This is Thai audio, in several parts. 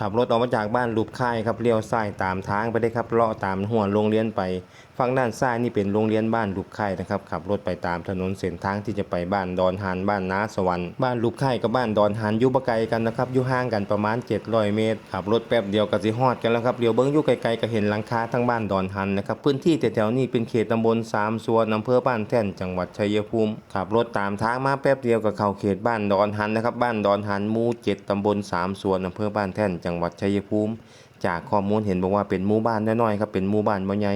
ขับรถออกมาจากบ้านลูกค่ายครับเลี้ยวซ้ายตามทางไปได้ครับเลาะตามหัวโรงเรียนไปฝั่งด้านซ้ายนี่เป็นโรงเรียนบ้านลูกค่ายนะครับขับรถไปตามถนนเส้นทางที่จะไปบ้านดอนหานบ้านนาสวรรค์บ้านลูกค่ายกับบ้านดอนหานอยู่บไกลกันนะครับอยู่ห่างกันประมาณ 700 เมตรขับรถแป๊บเดียวก็สิฮอดกันแล้วครับเดี๋ยวเบิ่งอยู่ไกลๆก็เห็นหลังคาทั้งบ้านดอนหันนะครับพื้นที่แถวๆนี้เป็นเขตตำบลสามส่วนอำเภอบ้านแท่นจังหวัดชัยภูมิขับรถตามทางมาแป๊บเดียวก็เข้าเขตบ้านดอนหันนะครับบ้านดอนหันหมู่เจ็ดตำบลสามส่วนอำเภอบ้านแท่นจังหวัดชัยภูมิจากข้อมูลเห็นบอกว่าเป็นหมู่บ้านน้อยๆครับเป็นหมู่บ้านบ่ใหญ่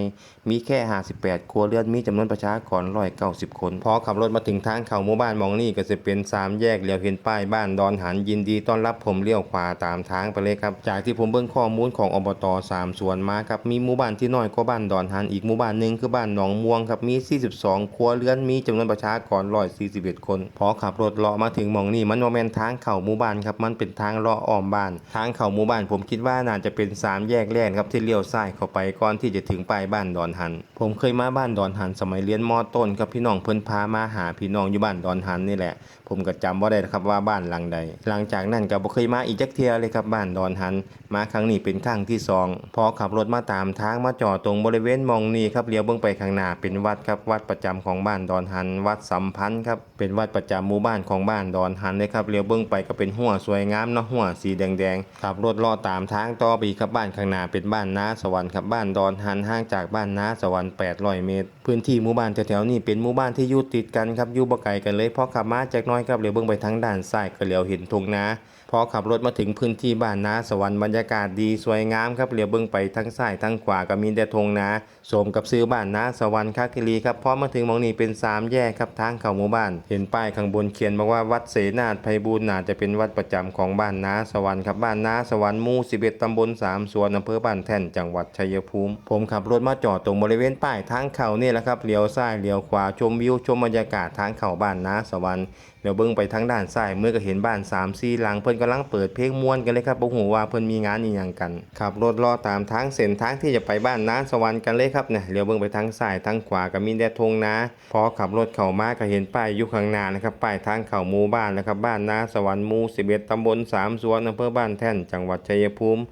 มีแค่ 58 ครัวเรือนมีจำนวนประชากร190 คนพอขับรถมาถึงทางเข้าหมู่บ้านมองนี่ก็จะเป็นสามแยกเลี้ยวเห็นป้ายบ้านดอนหันยินดีต้อนรับผมเลี้ยวขวาตามทางไปเลยครับ จากที่ผมเบิ่งข้อมูลของอบตสามส่วนมาครับมีหมู่บ้านที่น้อยกว่าบ้านดอนหันอีกหมู่บ้านหนึ่งคือบ้านหนองม่วงครับมี 42 ครัวเรือนมีจำนวนประชากร141 คนพอขับรถเลาะมาถึงมองนี่มันบ่แม่นทางเข้าหมู่บ้านครับมันเป็นทางเลาะอ้อมบ้าน ทางเข้าหมู่บ้านผมคิดว่าน่าจะเป็นสามแยกแรกครับที่เลี้ยวซ้ายเข้าไปก่อนที่จะถึงป้ายบ้านดอนหัน ผมเคยมาบ้านดอนหันสมัยเรียนมอต้นครับพี่น้องเพิ่นพามาหาพี่น้องอยู่บ้านดอนหันนี่แหละ ผมก็จำว่าได้ครับว่าบ้านหลังใด หลังจากนั้นก็บ่เคยมาอีกจักเทียเลยครับบ้านดอนหัน มาครั้งนี้เป็นครั้งที่สองพอขับรถมาตามทางมาจอดตรงบริเวณมองนี้ครับเลี้ยวเบิ่งไปข้างหน้าเป็นวัดครับวัดประจำของบ้านดอนหัน วัดสัมพันธ์ครับเป็นวัดประจำหมู่บ้านของบ้านดอนหันเลยครับเลี้ยวเบิ่งไปก็เป็นหัวสวยงามเนาะหัวสีแดงๆขับรถเลาะตามทางต่อไปครับบ้านข้างหน้าเป็นบ้านนาสวรรค์ครับบ้านดอนหันห่างจากบ้านนาสวรรค์800เมตร พื้นที่หมู่บ้านแถวๆนี้เป็นหมู่บ้านที่อยู่ติดกันครับอยู่บ่ไกลกันเลยพอขับมาจากน้อยครับเลี้ยวเบิ่งไปทางด้านซ้ายก็เลี้ยวเห็นทงนา พอขับรถมาถึงพื้นที่บ้านนาสวรรค์บรรยากาศดีสวยงามครับเหลียวเบิ่งไปทั้งซ้ายทั้งขวาก็มีแต่ทงนาสมกับซื้อบ้านนาสวรรค์คักกิลีครับพอมาถึงมองนี้เป็นสามแยกครับทางเข้าหมู่บ้าน เห็นป้ายข้างบนเขียนบอกว่าวัดเสนาถไพบูลย์น่าจะเป็นวัดประจำของบ้านนาสวรรค์ครับบ้านนาสวรรค์หมู่11ตำบลสามสวนอำเภอบ้านแท่นจังหวัดชัยภูมิ ผมขับรถมาจอดตรงบริเวณป้ายทางเข้านี่แหละครับเลี้ยวซ้ายเลี้ยวขวาชมวิวชมบรรยากาศทางเข้าบ้านนาสวรรค์เดี๋ยวเบิ่งไปทางด้านซ้ายเมื่อก็เห็นบ้าน3 4หลังเพิ่นกำลังเปิดเพลงม่วนกันเลยครับบ่ฮู้ว่าเพิ่นมีงานอีหยังกันขับรถรอตามทางเส้นทางที่จะไปบ้านนาสวรรค์กันเลยครับเนี่ยเดี๋ยวเบิ่งไปทางซ้ายทางขวาก็มีแต่ทงนาพอขับรถเข้ามาก็เห็นป้ายอยู่ข้างหน้านะครับป้ายทางเข้าหมู่บ้านนะครับบ้านนาสวรรค์หมู่11ตำบลสามสวนอำเภอบ้านแท่นจังหวัดชัยภูมิ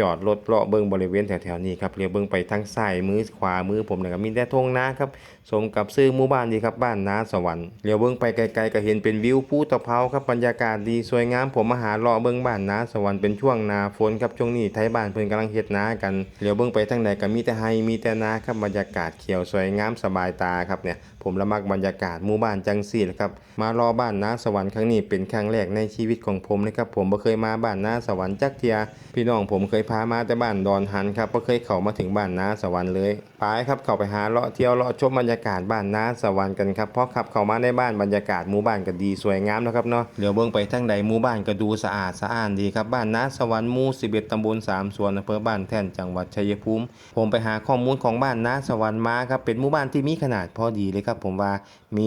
จอดรถเลาะเบิ่งบริเวณแถวๆนี้ครับเลียวเบิ่งไปทางซ้ายมือขวามือผมนะครับมีแต่ทงนาครับสมกับซื้อหมู่บ้านดีครับบ้านนาสวรรค์เลียวเบิ่งไปไกลๆก็เห็นเป็นวิวภูตะเภาครับบรรยากาศดีสวยงามผมมาหาเลาะเบิ่งบ้านนาสวรรค์เป็นช่วงหนาฝนครับช่วงนี้ไทยบ้านเพิ่นกำลังเฮ็ดนากันเลียวเบิ่งไปทางใดก็มีแต่ไฮมีแต่นาครับบรรยากาศเขียวสวยงามสบายตาครับเนี่ย ผมละมักบรรยากาศหมู่บ้านจังซี่แหละครับ มารอบ้านนาสวรรค์ครั้งนี้เป็นครั้งแรกในชีวิตของผมนะครับผมบ่เคยมาบ้านนาสวรรค์จักเทีย พี่น้องผมเคยพามาแต่บ้านดอนหันครับบ่เคยเข้ามาถึงบ้านนาสวรรค์เลย ไปครับเข้าไปหาเลาะเที่ยวเลาะชมบรรยากาศบ้านนาสวรรค์กันครับเพราะขับเข้ามาในบ้านบรรยากาศหมู่บ้านก็ดีสวยงามนะครับเนาะเดี๋ยวเบิ่งไปทางใดหมู่บ้านก็ดูสะอาดสะอ้านดีครับบ้านนาสวรรค์หมู่11ตำบล3สวนอำเภอบ้านแท่นจังหวัดชัยภูมิ ผมไปหาข้อมูลของบ้านนาสวรรค์มาครับเป็นหมู่บ้านที่มีขนาดพอดีเลยครับผมว่ามี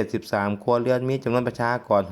173 ครัวเรือนมีจำนวนประชากร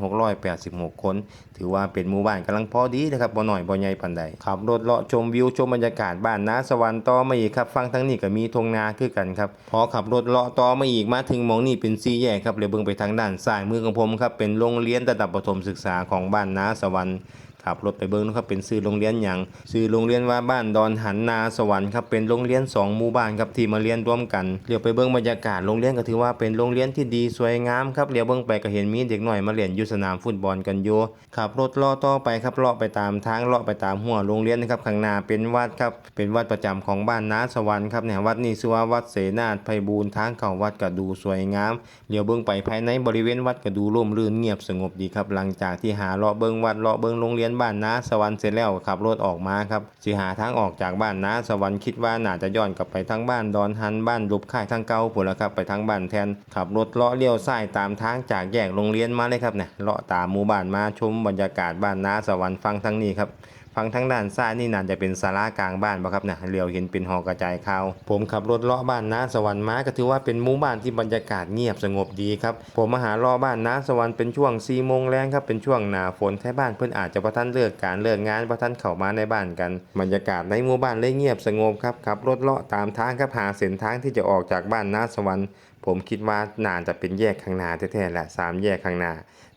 686 คน ถือว่าเป็นหมู่บ้านกำลังพอดีนะครับบ่น้อยบ่ใหญ่ปานใดขับรถเลาะชมวิวชมบรรยากาศบ้านนาสวรรค์ต่อมาอีกครับฟังทั้งนี้ก็มีทงนาคือกันครับพอขับรถเลาะต่อมาอีกมาถึงมองนี่เป็นซี่แยกครับเลยเบิ่งไปทางด้านซ้ายมือของผมครับเป็นโรงเรียนระดับประถมศึกษาของบ้านนาสวรรค์ ขับรถไปเบิ้งนะครับเป็นซื้อโรงเรียนอย่างซื้อโรงเรียนว่าบ้านดอนหันนาสวรรค์ครับเป็นโรงเรียนสองหมู่บ้านครับที่มาเรียนร่วมกันเรียวไปเบิ้งบรรยากาศโรงเรียนก็ถือว่าเป็นโรงเรียนที่ดีสวยงามครับเรียวเบิ้งไปก็เห็นมีเด็กหน่อยมาเล่นอยู่สนามฟุตบอลกันอยู่ขับรถเลาะต่อไปครับเลาะไปตามทางเลาะไปตามหัวโรงเรียนนะครับข้างหน้าเป็นวัดครับเป็นวัดประจำของบ้านนาสวรรค์ครับเนี่ยวัดนี้ชื่อว่าวัดเสนาถไพบูลย์ทางเข้าวัดก็ดูสวยงามเรียวเบิ้งไปภายในบริเวณวัดก็ดูร่มรื่นเงียบสงบดีครับหลังจากที่หาเลาะเบิ้งวัดเลาะเบิ้งโรงเรียนบ้านนาสวรรค์เสร็จแล้วขับรถออกมาครับสิหาทางออกจากบ้านนาสวรรค์คิดว่าน่าจะย้อนกลับไปทางบ้านดอนหันบ้านลุบค่ายทางเก่าพุ่นละครับไปทางบ้านแทนขับรถเลาะเลี้ยวซ้ายตามทางจากแยกโรงเรียนมาเลยครับเนี่ยเลาะตามหมู่บ้านมาชมบรรยากาศบ้านนาสวรรค์ฟังทั้งนี้ครับ ฟังทางด้านซ้ายนี่น่าจะเป็นศาลากลางบ้านบ่ครับนี่ยเลี้ยวเห็นเป็นหอกระจายข่าว ผมขับรถเลาะบ้านนาสวรรค์มาก็ถือว่าเป็นหมู่บ้านที่บรรยากาศเงียบสงบดีครับผมมาหาเลาะบ้านนาสวรรค์เป็นช่วง4โมงแรงครับเป็นช่วงหนาฝนแท้บ้านเพิ่อนอาจจะบ่ทันเลิกการเลิกงานบ่ทันเข้ามาในบ้านกันบรรยากาศในหมู่บ้านเลยเงียบสงบครับขับรถเลาะตามทางครับหาเส้นทางที่จะออกจากบ้านนาสวรรค์ผมคิดว่าน่าจะเป็นแยกข้างหน้าแท้ๆแหละสามแยกข้างหน้า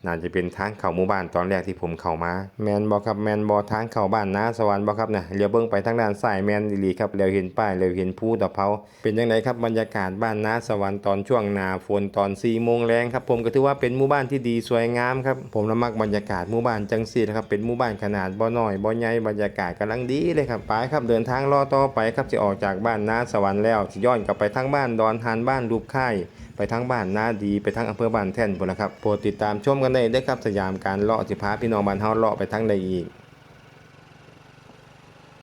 น่าจะเป็นทางเข้าหมู่บ้านตอนแรกที่ผมเข้ามา แมนบ่ครับแมนบ่ทางเข้าบ้านนาสวรรค์บ่ครับน่ะเลี้ยวเบิ่งไปทางด้านซ้ายแมนอีหลีครับแล้วเห็นป้ายแล้วเห็นภูตะเภาเป็นจังไดครับบรรยากาศบ้านนาสวรรค์ตอนช่วงหนาฝนตอน4โมงแรงครับผมก็ถือว่าเป็นหมู่บ้านที่ดีสวยงามครับผมละมักบรรยากาศหมู่บ้านจังซี่นะครับเป็นหมู่บ้านขนาดบ่น้อยบ่ใหญ่บรรยากาศกำลังดีเลยครับไปครับเดินทางรอต่อไปครับสิออกจากบ้านนาสวรรค์แล้วสิย้อนกลับไปทางบ้านดอนหานบ้านรูปค่ายไปทั้งบ้านนาดีไปทั้งอำเภอบ้านแท่นพุ่นละครับโปรดติดตามชมกันได้เด้ครับสยามการเลาะสิพาพี่น้องบ้านเฮาเลาะไปทั้งใดอีก